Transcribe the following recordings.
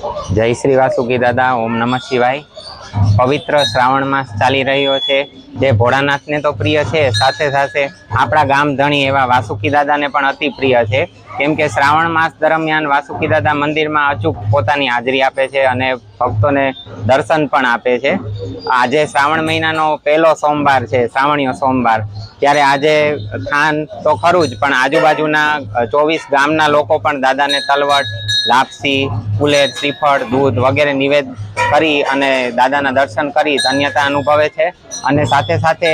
જય શ્રી વાસુકી દાદા, ઓમ નમઃ શિવાય. પવિત્ર શ્રાવણ માસ ચાલી રહ્યો છે. જે ભોળાનાથને તો પ્રિય છે, સાથે સાથે આપણા ગામ ધણી એવા વાસુકી દાદાને પણ અતિ પ્રિય છે. કેમ કે શ્રાવણ માસ દરમિયાન વાસુકી દાદા મંદિરમાં અચૂક પોતાની હાજરી આપે છે અને ભક્તોને દર્શન પણ આપે છે. આજે શ્રાવણ મહિનાનો પહેલો સોમવાર છે, શ્રાવણીય સોમવાર. ત્યારે આજે સ્થાન તો ખરું જ, પણ આજુબાજુના ચોવીસ ગામના લોકો પણ દાદાને તલવટ લાપસી ફુલેર શ્રીફળ, દૂધ વગેરે નિવેદ કરી અને દાદાના દર્શન કરી ધન્યતા અનુભવે છે. અને સાથે સાથે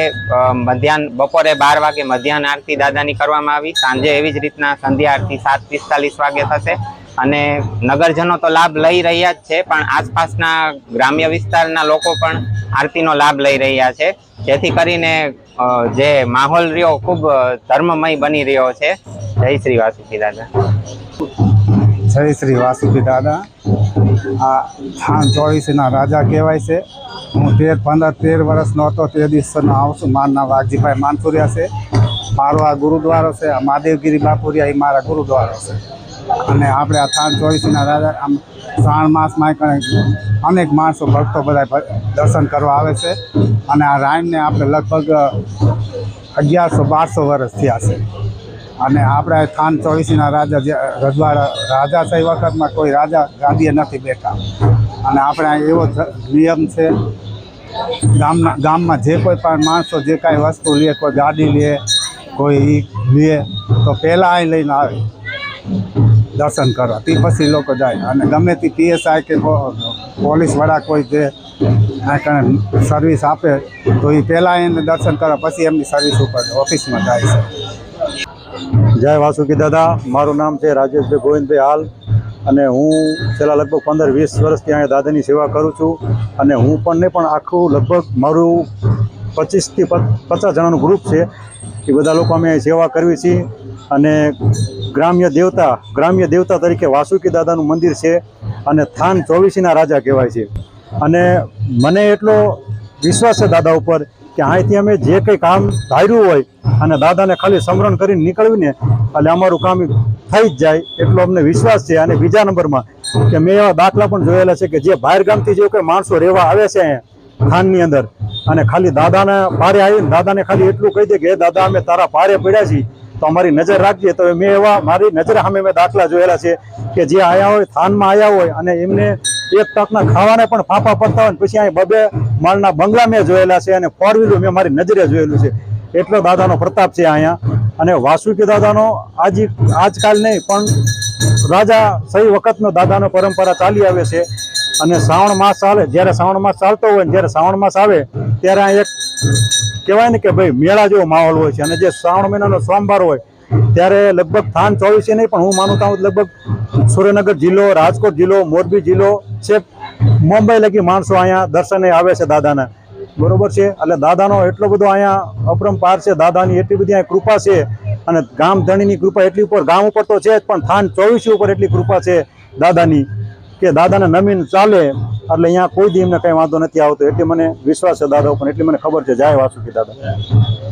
મધ્યાહન, બપોરે બાર વાગે મધ્યાહન આરતી દાદાની કરવામાં આવી. સાંજે એવી જ રીતના સંધ્યા આરતી સાત પિસ્તાલીસ વાગે થશે. અને નગરજનો તો લાભ લઈ રહ્યા જ છે, પણ આસપાસના ગ્રામ્ય વિસ્તારના લોકો પણ આરતીનો લાભ લઈ રહ્યા છે. જેથી કરીને જે માહોલ રહ્યો, ખૂબ ધર્મમય બની રહ્યો છે. જય શ્રી વાસુકી દાદા. જય શ્રી વાસુકી દાદા. આ થાન ચોવીસના રાજા કહેવાય છે. હું તેર, પંદર, તેર વર્ષનો હતો તે દિવસનો આવું છું. મારું વાઘજીભાઈ માનસુરિયા છે. મારો આ ગુરુદ્વારો છે. આ મહાદેવગીરી બાપુરિયા એ મારા ગુરુદ્વારો છે. અને આપણે આ થાન ચોવીસના રાજા આમ શ્રાવણ માસમાં અનેક માણસો ભક્તો બધા દર્શન કરવા આવે છે. અને આ રાયણને આપણે લગભગ અગિયારસો, બારસો વર્ષ થયા છે. અને આપણે ખાન ચોવીસીના રાજા રજવાડા, રાજા થઈ વખતમાં કોઈ રાજા ગાદીએ નથી બેઠા. અને આપણે એવો નિયમ છે, ગામના, ગામમાં જે કોઈ પણ માણસો જે કાંઈ વસ્તુ લે, કોઈ ગાડી લે, કોઈ લે, તો પહેલાં અહીં લઈને આવે. દર્શન કરવા. તે પછી લોકો જાય. અને ગમે તે પીએસઆઈ કે પોલીસ પોલીસવાળા કોઈ જે સર્વિસ આપે, તો એ પહેલાં એને દર્શન કરવા, પછી એમની સર્વિસ ઉપર ઓફિસમાં જાય છે. જય વાસુકી દાદા, મારું નામ છે રાજેશભાઈ ગોવિંદભાઈ હાલ અને હું છેલ્લા લગભગ પંદર વીસ વર્ષથી અહીંયા દાદાની સેવા કરું છું અને હું પણ ને પણ આખું લગભગ મારું પચીસથી પચાસ જણાનું ગ્રુપ છે. એ બધા લોકો અમે સેવા કરવી છીએ અને ગ્રામ્ય દેવતા ગ્રામ્ય દેવતા તરીકે વાસુકી દાદાનું મંદિર છે અને થાન ચોવીસીના રાજા કહેવાય છે. અને મને એટલો વિશ્વાસ છે દાદા ઉપર કે અહીંથી અમે જે કંઈ કામ ધાર્યું હોય અને દાદાને ખાલી સમરણ કરીને નીકળવીને એટલે અમારું કામ થઈ જ જાય એટલો અમને વિશ્વાસ છે. અને બીજા નંબરમાં કે મેં એવા દાખલા પણ જોયેલા છે કે જે બહાર ગામથી જે કોઈ માણસો રહેવા આવે છે અહીંયા થાનની અંદર અને ખાલી દાદાના પારે આવીને દાદાને ખાલી એટલું કહી દે કે, "હે દાદા, અમે તારા પારે પડ્યા છીએ, તો અમારી નજર રાખજે. તો મેં એવા મારી નજર સામે મેં દાખલા જોયેલા છે કે જે આવ્યા હોય, થાનમાં આવ્યા હોય અને એમને એક તકના ખાવાને પણ ફાંફા પડતા હોય પછી અહીં બબે માળના બંગલા મેં જોયેલા છે અને ફોર વ્હીલર મેં મારી નજરે જોયેલું છે. એટલો દાદાનો પ્રતાપ છે અહીંયા. અને વાસુકી દાદાનો આજ આજકાલ નહીં, પણ રાજા સહી વખતનો દાદાનો પરંપરા ચાલી આવે છે. અને શ્રાવણ માસ ચાલે, જ્યારે શ્રાવણ માસ ચાલતો હોય જ્યારે શ્રાવણ માસ આવે, ત્યારે આ એક કહેવાય ને કે ભાઈ મેળા જેવો માહોલ હોય છે. અને જે શ્રાવણ મહિનાનો સોમવાર હોય, ત્યારે લગભગ થાન ચોવીસે નહીં, પણ હું માનું ત્યાં લગભગ સુરેનગર જિલ્લો, રાજકોટ જિલ્લો, મોરબી જિલ્લો છે. મુંબઈ લગી માણસો અહીંયા દર્શને આવે છે દાદાના. બરોબર છે? એટલે દાદાનો એટલો બધો અહીંયા અપરંપાર છે, દાદાની એટલી બધી અહીંયા કૃપા છે અને ગામ ધણીની કૃપા એટલી ઉપર, ગામ ઉપર તો છે જ, પણ થાન ચોવીસી ઉપર એટલી કૃપા છે દાદાની કે દાદાને નમીન ચાલે, એટલે અહીંયા કોઈ દી એમને કંઈ વાંધો નથી આવતો. એટલે મને વિશ્વાસ છે દાદા ઉપર, એટલી મને ખબર છે. જાય વાસુકી દાદા.